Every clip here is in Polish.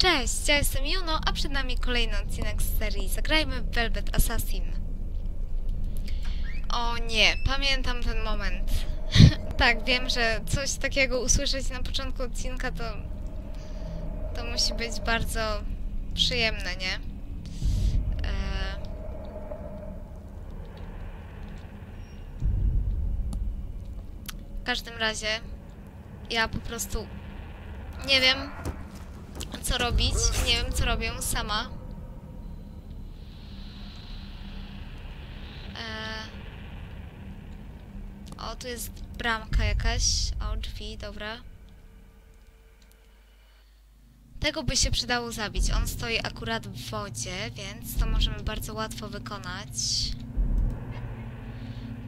Cześć, ja jestem Juno, a przed nami kolejny odcinek z serii Zagrajmy Velvet Assassin. O nie, pamiętam ten moment. tak, wiem, że coś takiego usłyszeć na początku odcinka to... to musi być bardzo przyjemne, nie? Eee... W każdym razie ja po prostu nie wiem, co robić. Nie wiem, co robię sama. Eee... O, tu jest bramka jakaś. O, drzwi, dobra. Tego by się przydało zabić. On stoi akurat w wodzie, więc to możemy bardzo łatwo wykonać.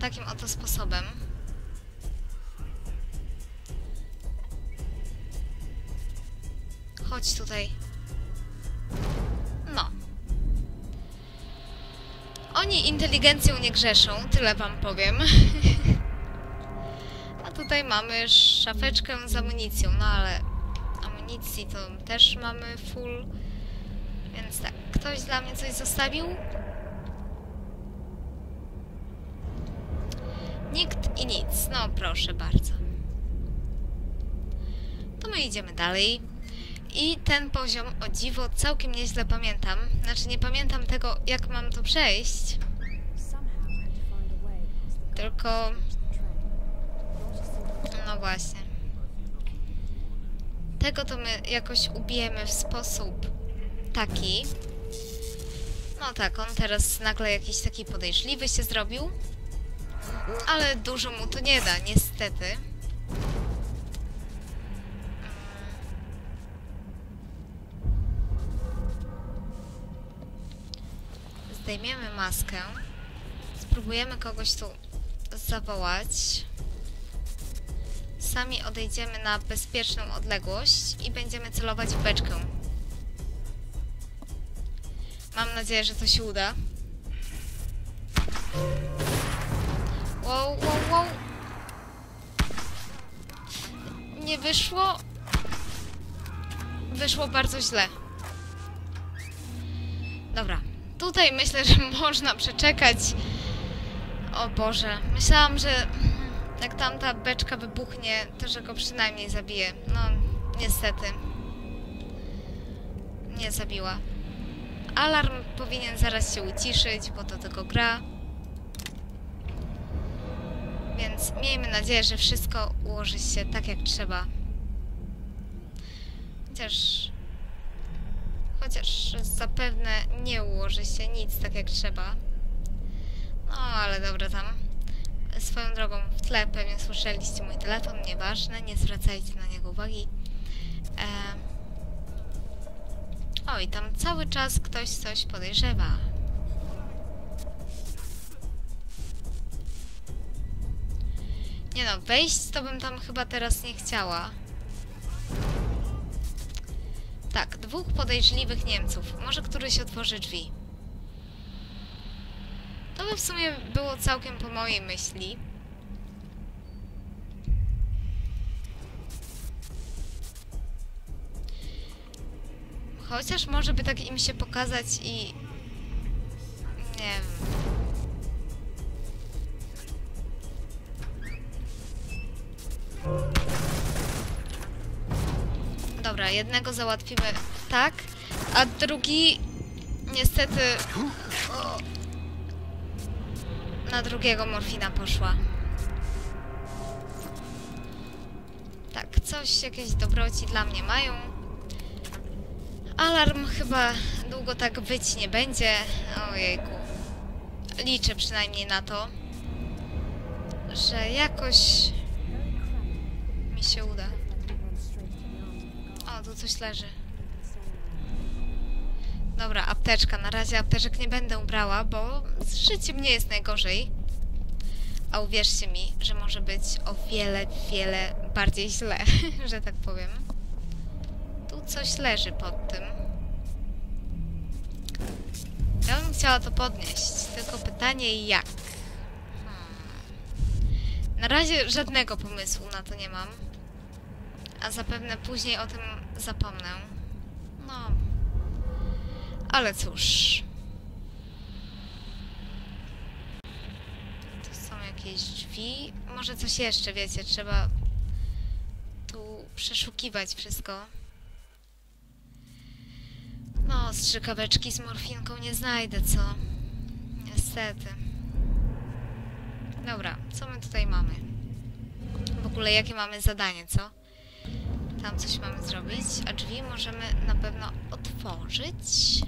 Takim oto sposobem. Chodź tutaj. No. Oni inteligencją nie grzeszą, tyle wam powiem. A tutaj mamy szafeczkę z amunicją, no ale amunicji to też mamy full. Więc tak, ktoś dla mnie coś zostawił? Nikt i nic, no proszę bardzo. To my idziemy dalej. I ten poziom, o dziwo, całkiem nieźle pamiętam. Znaczy, nie pamiętam tego, jak mam to przejść. Tylko... No właśnie. Tego to my jakoś ubijemy w sposób taki. No tak, on teraz nagle jakiś taki podejrzliwy się zrobił. Ale dużo mu to nie da, niestety. Zdejmiemy maskę. Spróbujemy kogoś tu zawołać. Sami odejdziemy na bezpieczną odległość i będziemy celować w beczkę. Mam nadzieję, że to się uda. Wow, wow, wow. Nie wyszło. Wyszło bardzo źle. Dobra, tutaj myślę, że można przeczekać. O Boże, myślałam, że jak tamta beczka wybuchnie, to że go przynajmniej zabije. No, niestety. Nie zabiła. Alarm powinien zaraz się uciszyć, bo to tylko gra. Więc miejmy nadzieję, że wszystko ułoży się tak jak trzeba. Chociaż Chociaż zapewne nie ułoży się nic tak jak trzeba. No, ale dobra tam. Swoją drogą w tle pewnie słyszeliście mój telefon, nieważne, nie zwracajcie na niego uwagi. E... Oj, tam cały czas ktoś coś podejrzewa. Nie no, wejść to bym tam chyba teraz nie chciała. Tak, dwóch podejrzliwych Niemców. Może któryś otworzy drzwi. To by w sumie było całkiem po mojej myśli. Chociaż może by tak im się pokazać i... Nie wiem. Dobra, jednego załatwimy tak, a drugi niestety na drugiego morfina poszła. Tak, coś, jakieś dobroci dla mnie mają. Alarm chyba długo tak być nie będzie. Ojejku. Liczę przynajmniej na to, że jakoś mi się uda. Coś leży. Dobra, apteczka. Na razie apteczek nie będę brała, bo z życiem nie jest najgorzej. A uwierzcie mi, że może być o wiele, wiele bardziej źle, że tak powiem. Tu coś leży pod tym. Ja bym chciała to podnieść, tylko pytanie jak? Hmm. Na razie żadnego pomysłu na to nie mam. A zapewne później o tym zapomnę. No, Ale cóż. Tu są jakieś drzwi. Może coś jeszcze, wiecie, trzeba tu przeszukiwać wszystko. No, strzykaweczki z morfinką nie znajdę, co? Niestety. Dobra, co my tutaj mamy? W ogóle jakie mamy zadanie, co? Tam coś mamy zrobić, a drzwi możemy na pewno otworzyć.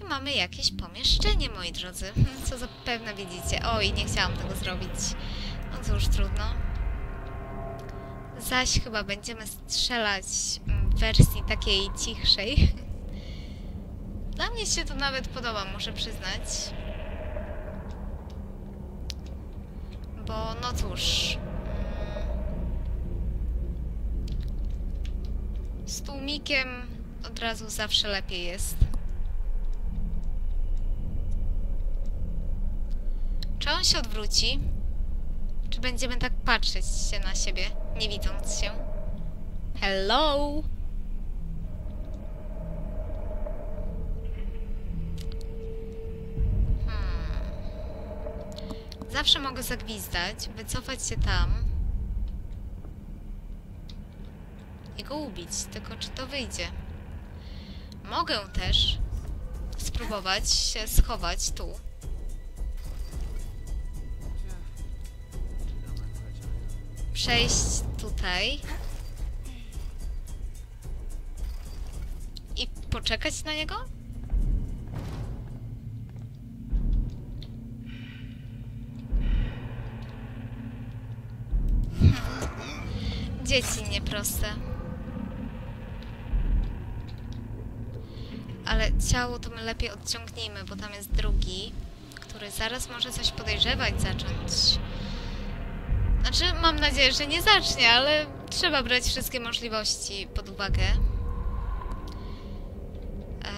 I mamy jakieś pomieszczenie, moi drodzy, co zapewne widzicie. Oj, nie chciałam tego zrobić. No cóż, trudno. Zaś chyba będziemy strzelać w wersji takiej cichszej. Dla mnie się to nawet podoba, muszę przyznać. Bo, no cóż... Z tłumikiem od razu zawsze lepiej jest. Czy on się odwróci? Czy będziemy tak patrzeć się na siebie, nie widząc się? Hello? Hmm. Zawsze mogę zagwizdać, wycofać się tam go ubić, tylko czy to wyjdzie? Mogę też spróbować się schować tu. Przejść tutaj. I poczekać na niego? Dzieci nieproste. Ale ciało to my lepiej odciągnijmy, bo tam jest drugi, który zaraz może coś podejrzewać zacząć. Znaczy, mam nadzieję, że nie zacznie, ale trzeba brać wszystkie możliwości pod uwagę. Eee,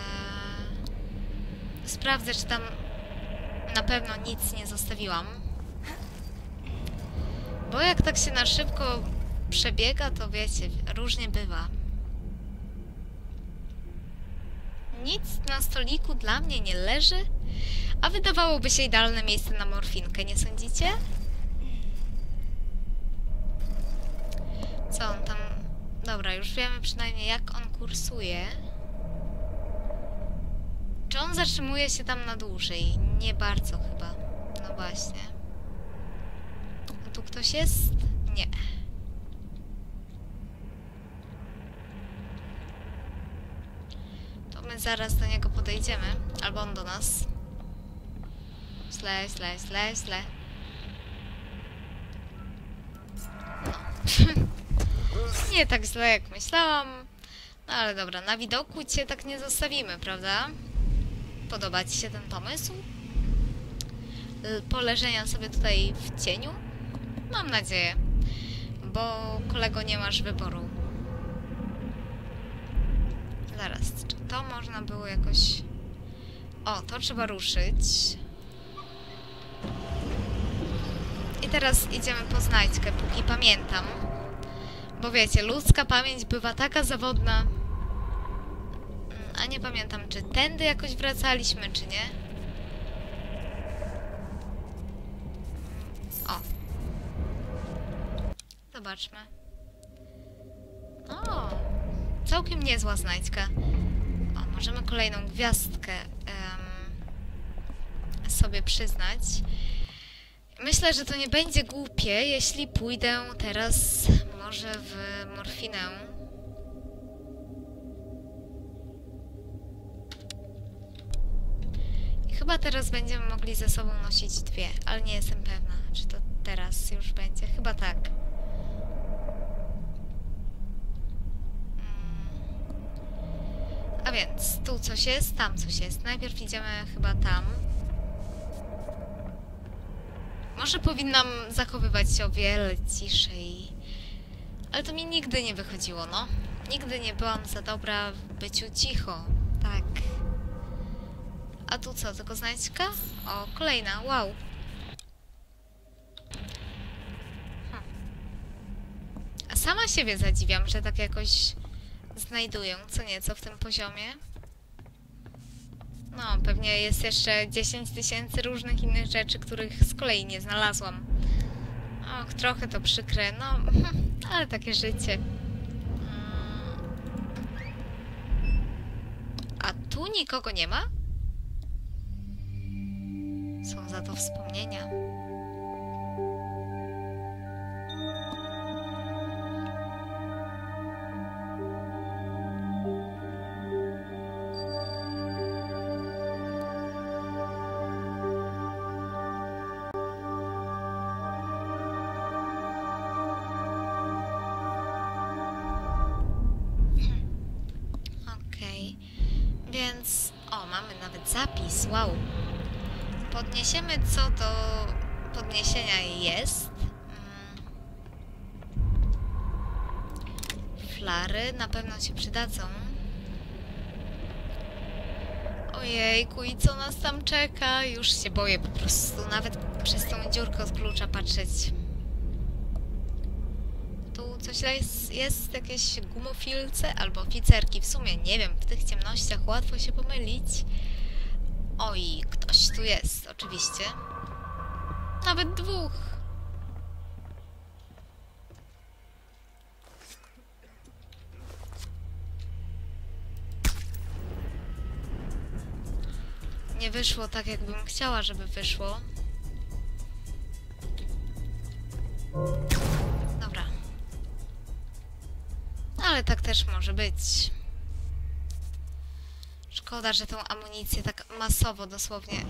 sprawdzę, czy tam na pewno nic nie zostawiłam. Bo jak tak się na szybko przebiega, to wiecie, różnie bywa. Nic na stoliku dla mnie nie leży, a wydawałoby się idealne miejsce na morfinkę, nie sądzicie? Co on tam... Dobra, już wiemy przynajmniej jak on kursuje. Czy on zatrzymuje się tam na dłużej? Nie bardzo chyba. No właśnie. A tu ktoś jest? Nie. To my zaraz do niego podejdziemy. Albo on do nas. Źle, źle, źle, źle. No. nie tak źle jak myślałam. No ale dobra, na widoku cię tak nie zostawimy, prawda? Podoba ci się ten pomysł? Poleżenia sobie tutaj w cieniu? Mam nadzieję. Bo kolego nie masz wyboru. Zaraz, czy to można było jakoś... O, to trzeba ruszyć. I teraz idziemy po znajdźkę, póki pamiętam. Bo wiecie, ludzka pamięć bywa taka zawodna. Mm, A nie pamiętam, czy tędy jakoś wracaliśmy, czy nie. O. Zobaczmy. Całkiem niezła znajdźka. O, możemy kolejną gwiazdkę em, sobie przyznać. Myślę, że to nie będzie głupie, jeśli pójdę teraz może w morfinę. Chyba teraz będziemy mogli ze sobą nosić dwie, ale nie jestem pewna, czy to teraz już będzie. Chyba tak. Mm. A więc, tu coś jest, tam coś jest. Najpierw idziemy chyba tam. Może powinnam zachowywać się o wiele ciszej. Ale to mi nigdy nie wychodziło, no. Nigdy nie byłam za dobra w byciu cicho. Tak. A tu co, tylko znajdźka? O, kolejna, wow. Hm. A sama siebie zadziwiam, że tak jakoś znajduję co nieco w tym poziomie. No, pewnie jest jeszcze 10 tysięcy różnych innych rzeczy, których z kolei nie znalazłam. Och, trochę to przykre, no, ale takie życie. Mm. A tu nikogo nie ma? Są za to wspomnienia. Zapis, wow. Podniesiemy co do podniesienia jest. Mm. Flary na pewno się przydadzą. Ojejku, i co nas tam czeka? Już się boję po prostu, nawet przez tą dziurkę od klucza patrzeć. Tu coś jest, jest jakieś gumofilce albo oficerki. W sumie nie wiem, w tych ciemnościach łatwo się pomylić. Oj, ktoś tu jest, oczywiście. Nawet dwóch. Nie wyszło tak, jakbym chciała, żeby wyszło. Dobra. Ale tak też może być. Szkoda, że tą amunicję tak masowo dosłownie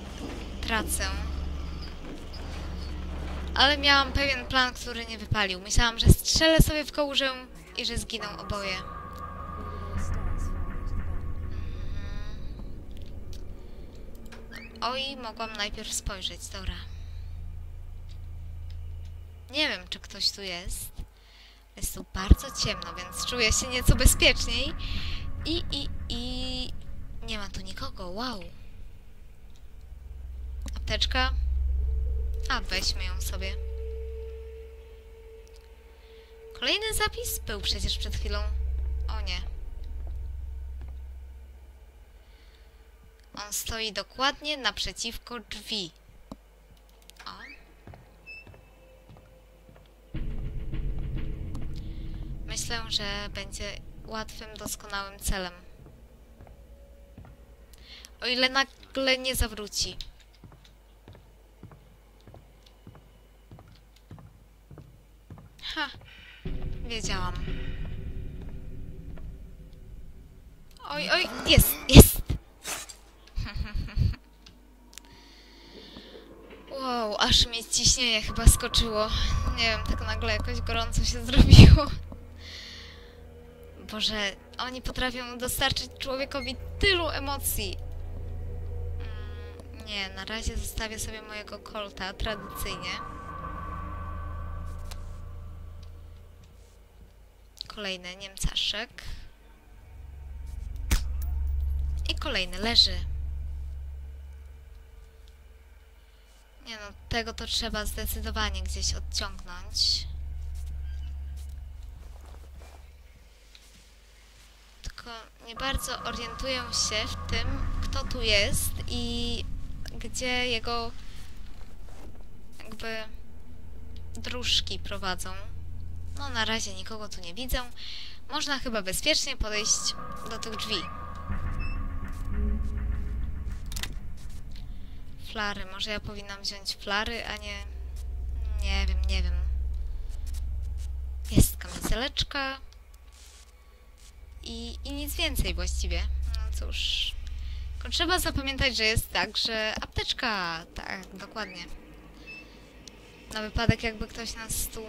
tracę. Ale miałam pewien plan, który nie wypalił. Myślałam, że strzelę sobie w kołżę i że zginą oboje. Mhm. Oj, mogłam najpierw spojrzeć, dobra. Nie wiem, czy ktoś tu jest. Jest tu bardzo ciemno, więc czuję się nieco bezpieczniej. I, i, i... Nie ma tu nikogo, wow. Apteczka. A, weźmy ją sobie. Kolejny zapis był przecież przed chwilą. O nie. On stoi dokładnie naprzeciwko drzwi. O. Myślę, że będzie łatwym, doskonałym celem. O ile nagle nie zawróci. Ha, wiedziałam. Oj, oj, jest, jest! Wow, aż mi ciśnienie chyba skoczyło. Nie wiem, tak nagle jakoś gorąco się zrobiło. Boże, oni potrafią dostarczyć człowiekowi tylu emocji. Nie, na razie zostawię sobie mojego kolta, tradycyjnie. Kolejny Niemcaszek. I kolejny leży. Nie no, tego to trzeba zdecydowanie gdzieś odciągnąć. Tylko nie bardzo orientuję się w tym, kto tu jest i gdzie jego jakby dróżki prowadzą. No na razie nikogo tu nie widzę. Można chyba bezpiecznie podejść do tych drzwi. Flary. Może ja powinnam wziąć flary, a nie... Nie wiem, nie wiem. Jest kamizeleczka. I, I nic więcej właściwie. No cóż. Trzeba zapamiętać, że jest tak, że apteczka... Tak, dokładnie. Na wypadek jakby ktoś nas tu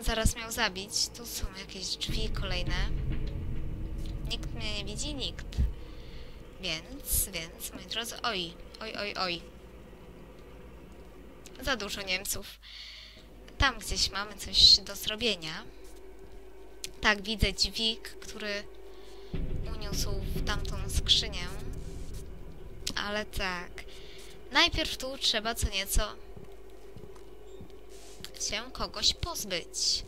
zaraz miał zabić. Tu są jakieś drzwi kolejne. Nikt mnie nie widzi? Nikt. Więc, więc, moi drodzy... Oj, oj, oj, oj. Za dużo Niemców. Tam gdzieś mamy coś do zrobienia. Tak, widzę dźwig, który uniósł w tamtą skrzynię. Ale tak. Najpierw tu trzeba co nieco się kogoś pozbyć.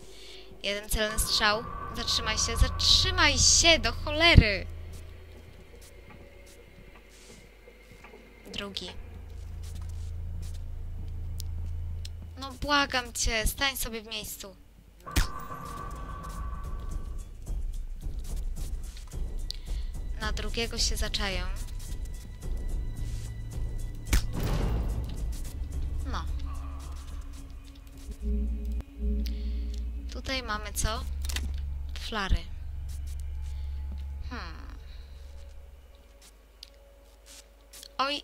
Jeden celny strzał. Zatrzymaj się, zatrzymaj się, do cholery! drugi. No błagam cię, stań sobie w miejscu. Na drugiego się zaczają. Tutaj mamy co? Flary. Hmm. Oj.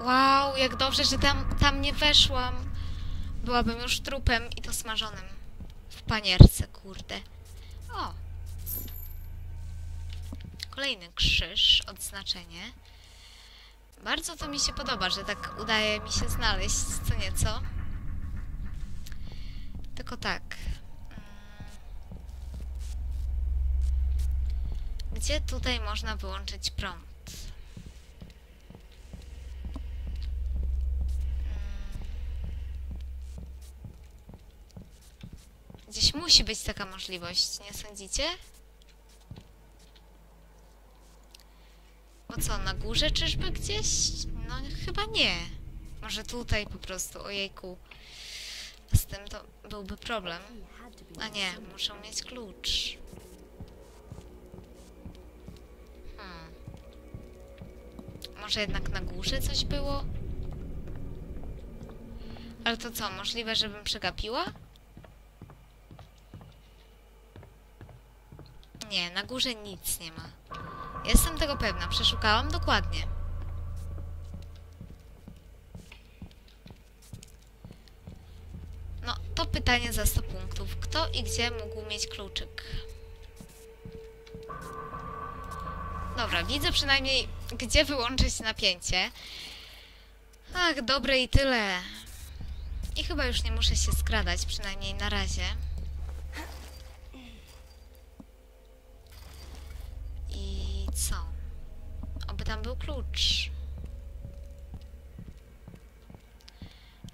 Wow, jak dobrze, że tam, tam nie weszłam. Byłabym już trupem i to smażonym. W panierce, kurde. O. Kolejny krzyż, odznaczenie. Bardzo to mi się podoba, że tak udaje mi się znaleźć co nieco. Tylko tak. mm, Gdzie tutaj można wyłączyć prąd? Mm. Gdzieś musi być taka możliwość, nie sądzicie? Bo co, na górze czyżby gdzieś? No chyba nie. Może tutaj po prostu, ojejku. Z tym to byłby problem. A nie, muszę mieć klucz. Hmm. Może jednak na górze coś było? Ale to co, możliwe, żebym przegapiła? Nie, na górze nic nie ma. Jestem tego pewna, przeszukałam dokładnie. No, to pytanie za 100 punktów. Kto i gdzie mógł mieć kluczyk? Dobra, widzę przynajmniej, gdzie wyłączyć napięcie. Ach, dobre i tyle. I chyba już nie muszę się skradać, przynajmniej na razie. I co? Oby tam był klucz.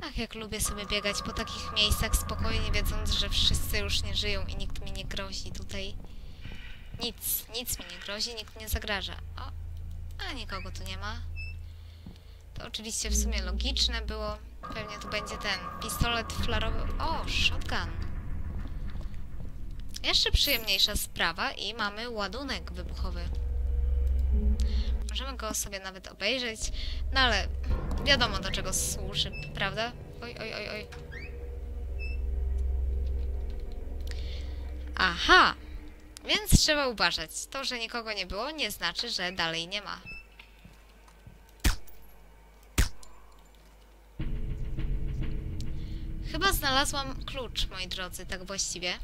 Ach, jak lubię sobie biegać po takich miejscach spokojnie, wiedząc, że wszyscy już nie żyją i nikt mi nie grozi. Tutaj nic, nic mi nie grozi, nikt nie zagraża. O, a nikogo tu nie ma. To oczywiście w sumie logiczne było. Pewnie tu będzie ten pistolet flarowy. O, shotgun. Jeszcze przyjemniejsza sprawa i mamy ładunek wybuchowy. Możemy go sobie nawet obejrzeć, no ale wiadomo do czego służy, prawda? Oj, oj, oj, oj. Aha! Więc trzeba uważać. To, że nikogo nie było, nie znaczy, że dalej nie ma. Chyba znalazłam klucz, moi drodzy, tak właściwie.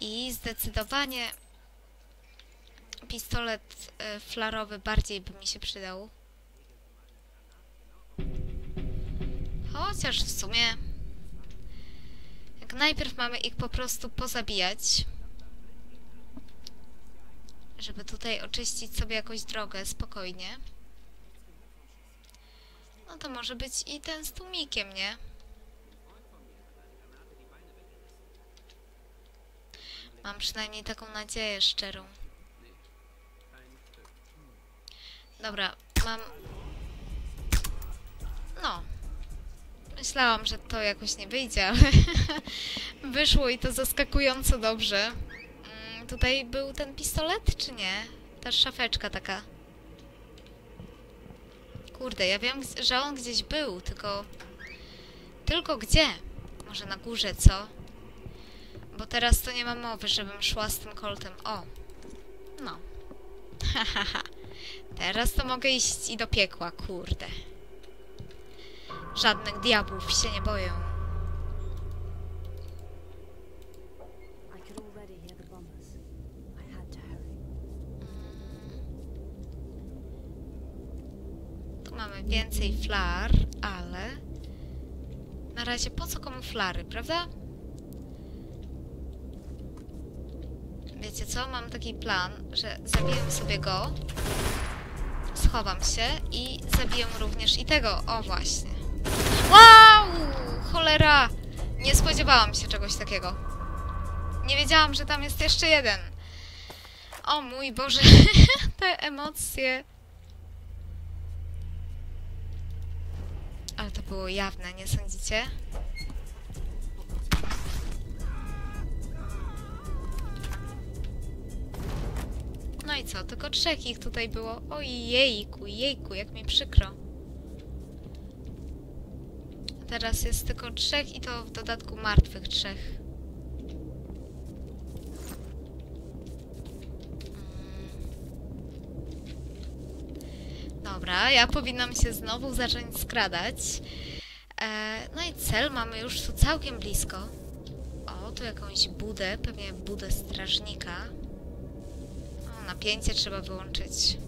I zdecydowanie pistolet e, flarowy bardziej by mi się przydał. Chociaż w sumie... Jak najpierw mamy ich po prostu pozabijać. Żeby tutaj oczyścić sobie jakąś drogę spokojnie. No to może być i ten z tłumikiem, nie? Mam przynajmniej taką nadzieję szczerą. Dobra, mam... No. Myślałam, że to jakoś nie wyjdzie, ale wyszło i to zaskakująco dobrze. Mm, tutaj był ten pistolet, czy nie? Ta szafeczka taka. Kurde, ja wiem, że on gdzieś był, tylko... Tylko gdzie? Może na górze, co? Bo teraz to nie ma mowy, żebym szła z tym koltem. O! No. Hahaha. teraz to mogę iść i do piekła, kurde. Żadnych diabłów się nie to hurry. Tu mamy więcej flar, ale... Na razie po co komu flary, prawda? Wiecie co? Mam taki plan, że zabiję sobie go, schowam się i zabiję również i tego. O, właśnie. Wow! Cholera! Nie spodziewałam się czegoś takiego. Nie wiedziałam, że tam jest jeszcze jeden. O mój Boże, te emocje. Ale to było jawne, nie sądzicie? No i co? Tylko trzech ich tutaj było. Ojejku, jejku, jak mi przykro. Teraz jest tylko trzech i to w dodatku martwych trzech. Mm. Dobra, ja powinnam się znowu zacząć skradać. E, no i cel mamy już tu całkiem blisko. O, tu jakąś budę, pewnie budę strażnika. Napięcie trzeba wyłączyć.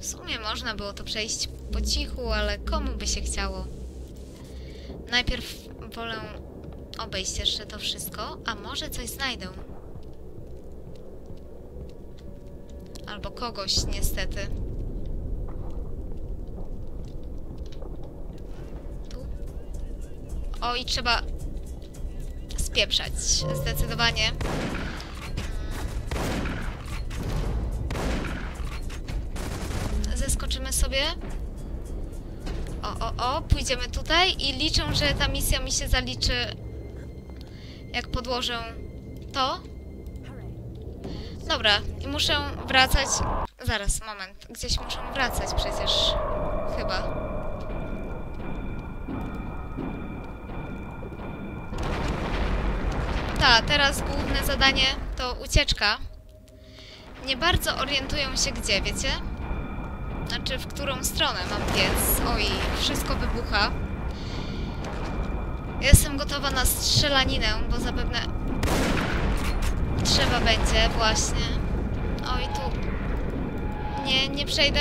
W sumie można było to przejść po cichu, ale komu by się chciało? Najpierw wolę obejść jeszcze to wszystko, a może coś znajdę. Albo kogoś, niestety. Tu. O, i trzeba spieprzać. Zdecydowanie. Zeskoczymy sobie. O, o, o, pójdziemy tutaj i liczę, że ta misja mi się zaliczy, jak podłożę to. Dobra, i muszę wracać. Zaraz, moment. Gdzieś muszę wracać przecież. Chyba. Ta, teraz główne zadanie to ucieczka. Nie bardzo orientują się gdzie, wiecie? Znaczy, w którą stronę mam biec. Oj, wszystko wybucha. Jestem gotowa na strzelaninę, bo zapewne trzeba będzie właśnie. Oj, tu. Nie, nie przejdę.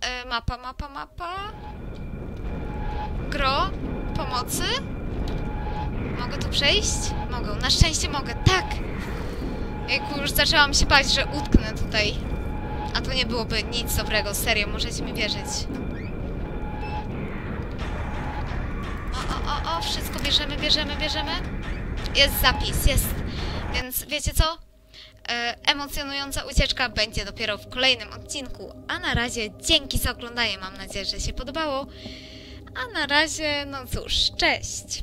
E, mapa, mapa, mapa. Gro? Pomocy? Mogę tu przejść? Mogę. Na szczęście mogę. Tak! Jejku, już zaczęłam się bać, że utknę tutaj. A to nie byłoby nic dobrego, serio, możecie mi wierzyć. O, o, o, o, wszystko bierzemy, bierzemy, bierzemy. Jest zapis, jest. Więc wiecie co? E, emocjonująca ucieczka będzie dopiero w kolejnym odcinku. A na razie dzięki za oglądanie, mam nadzieję, że się podobało. A na razie, no cóż, cześć!